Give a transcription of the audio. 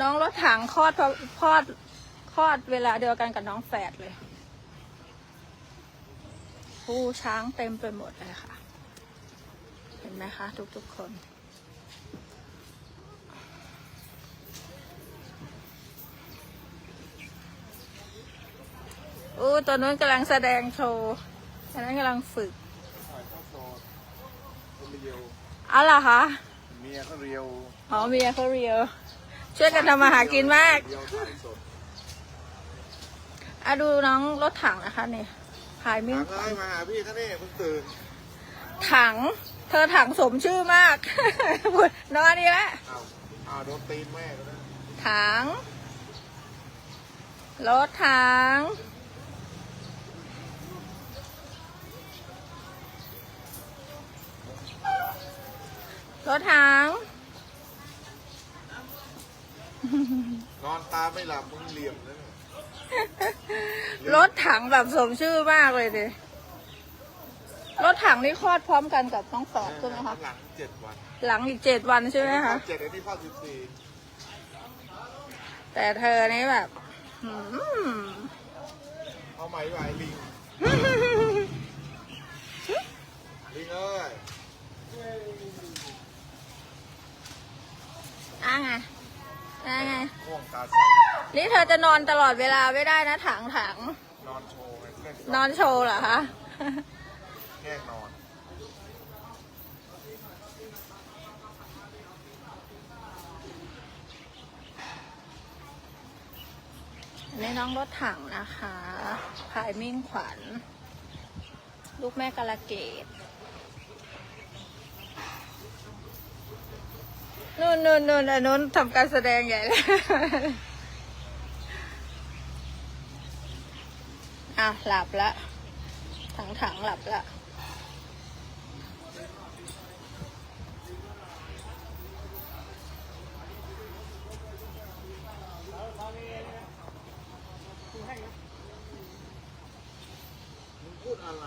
น้องรถถังคลอดพอคลอดคลอดเวลาเดียวกันกับน้องแฝดเลยผู้ช้างเต็มไปหมดเลยค่ะ เห็นไหมคะ ทุกๆคนอู้ตัวนู้นกำลังแสดงโชว์อันนั้นกำลังฝึกถ่ายทอดสดคนเรียวเอาล่ะคะเมียเขาเรียวอ๋อเมียเขาเรียว ช่วยกันทำมาหากินมากเรียวถ่ายสดอะดูน้องรถถังนะคะเนี่ยพายมิ่งถามเลยมาหาพี่ท่านนี่เพิ่งตื่น ถัง เธอถังสมชื่อมากนอนนี่แหละอ้าวอ้าวโดนตีนแม่ก็ได้ถัง รถถังรถถัง นอนตาไม่หลับมึงเหลี่ยมนะเนี่ยรถถังแบบสมชื่อมากเลยดิรถถังนี่คลอดพร้อมกันกับน้องสอบใช่ไหมคะหลังเจ็ดวัน หลังอีกเจ็ดวันใช่ไหมคะเจ็ดไอ้นี่พ่อสิบสี่แต่เธอนี่แบบหืมเอาไหมไหวลิงลิงเอ้ยอะไง อะไงง่วงตาใสนี่เธอจะนอนตลอดเวลาไม่ได้นะถังถังนอนโชว์ไงเล่นนอนโชว์เหรอคะแกล้งนอนอันนี้น้องรถถังนะคะพายมิ่งขวัญ ลูกแม่กาลเกต นู่นนู่นนู่นอันนู้นทำการแสดงใหญ่เลยอะ หลับละ ถังถังหลับละพูดอะไร